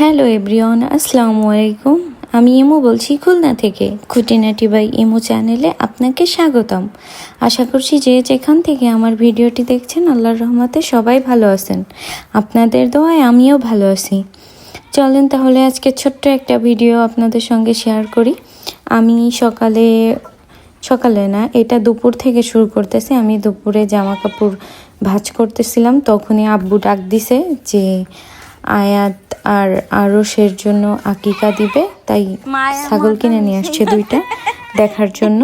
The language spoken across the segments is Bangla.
হ্যালো এভরিওয়ান আসসালামু আলাইকুম আমি ইমু বলছি খুলনা থেকে। খুঁটিনাটি বাই ইমু চ্যানেলে আপনাকে স্বাগতম। আশা করছি যে যেখান থেকে আমার ভিডিওটি দেখছেন, আল্লাহর রহমতে সবাই ভালো আছেন। আপনাদের দোয়ায় আমিও ভালো আছি। চলেন তাহলে আজকে ছোট্ট একটা ভিডিও আপনাদের সঙ্গে শেয়ার করি। আমি সকালে সকালে না, এটা দুপুর থেকে শুরু করতেছি। আমি দুপুরে জামা কাপড় ভাঁজ করতেছিলাম। তখনই আব্বু ডাক দিছে যে আয়াত আর আরসের জন্য আকিকা দিবে তাই ছাগল কিনে নিয়ে আসছে দুইটা দেখার জন্য।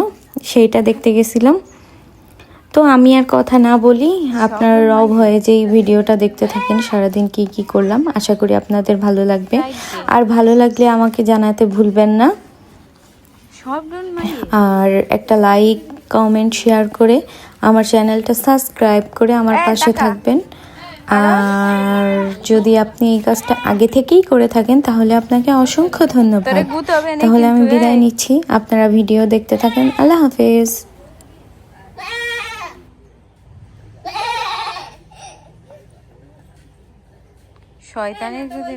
সেইটা দেখতে গেছিলাম। তো আমি আর কথা না বলি আপনারা রব হয়ে যে ভিডিওটা দেখতে থাকেন সারাদিন কি কি করলাম আশা করি আপনাদের ভালো লাগবে। আর ভালো লাগলে আমাকে জানাতে ভুলবেন না। আর একটা লাইক কমেন্ট শেয়ার করে আমার চ্যানেলটা সাবস্ক্রাইব করে আমার পাশে থাকবেন। আর যদি আপনি এই কাজটা আগে থেকেই করে থাকেন তাহলে আপনাকে অসংখ্য ধন্যবাদ। তাহলে আমি বিদায় নিচ্ছি। আপনারা ভিডিও দেখতে থাকেন। আল্লাহ হাফেজ। শয়তানের যদি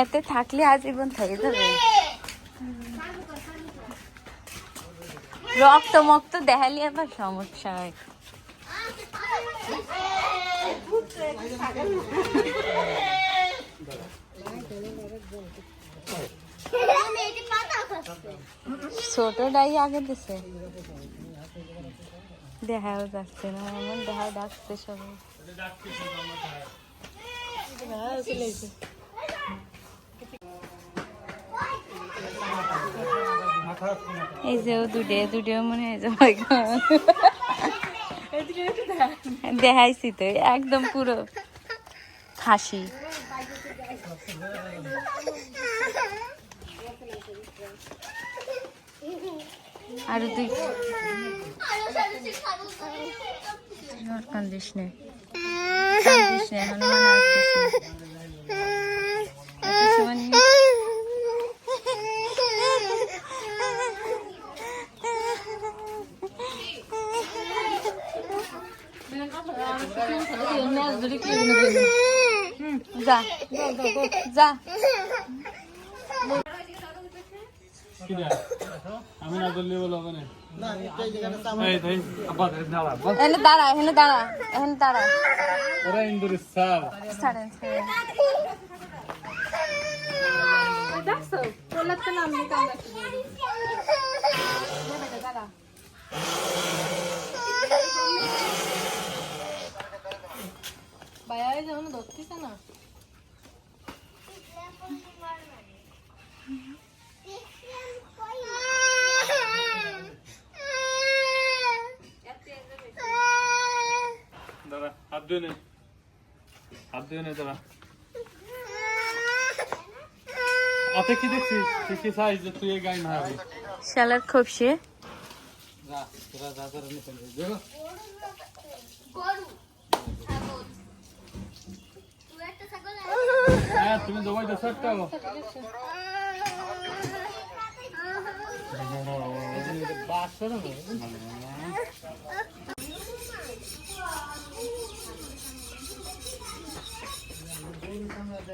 এতে থাকলে আজীবন থেকে যাবে রক্ত মক্ত দেখালি আবার সমস্যা হয়। ছোটটাই আগে দিছে। দেখাও যাচ্ছে না এমন দেখা ডাকছে সবাই। এই যে ও দুটে দুটে মনে হয় জমাই দেখাইছি তো একদম পুরো খাসি। আর তুই আর কান্দিস নে। কান্দিস নে হনুমান আসতেছে যা যা এখানে দাঁড়া এখানে দাঁড়া এখানে দাঁড়া ধুয়ে নে হাত ধুয়ে নে দাঁড়া অতে কি দেখছিস তুই কি চাইছ যে তুই গাই না হবে? শালার তোরা তোরা নিতে দেখো হ্যাঁ তুমি জমাই তো একটা বাস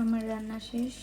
আমার রান্না শেষ।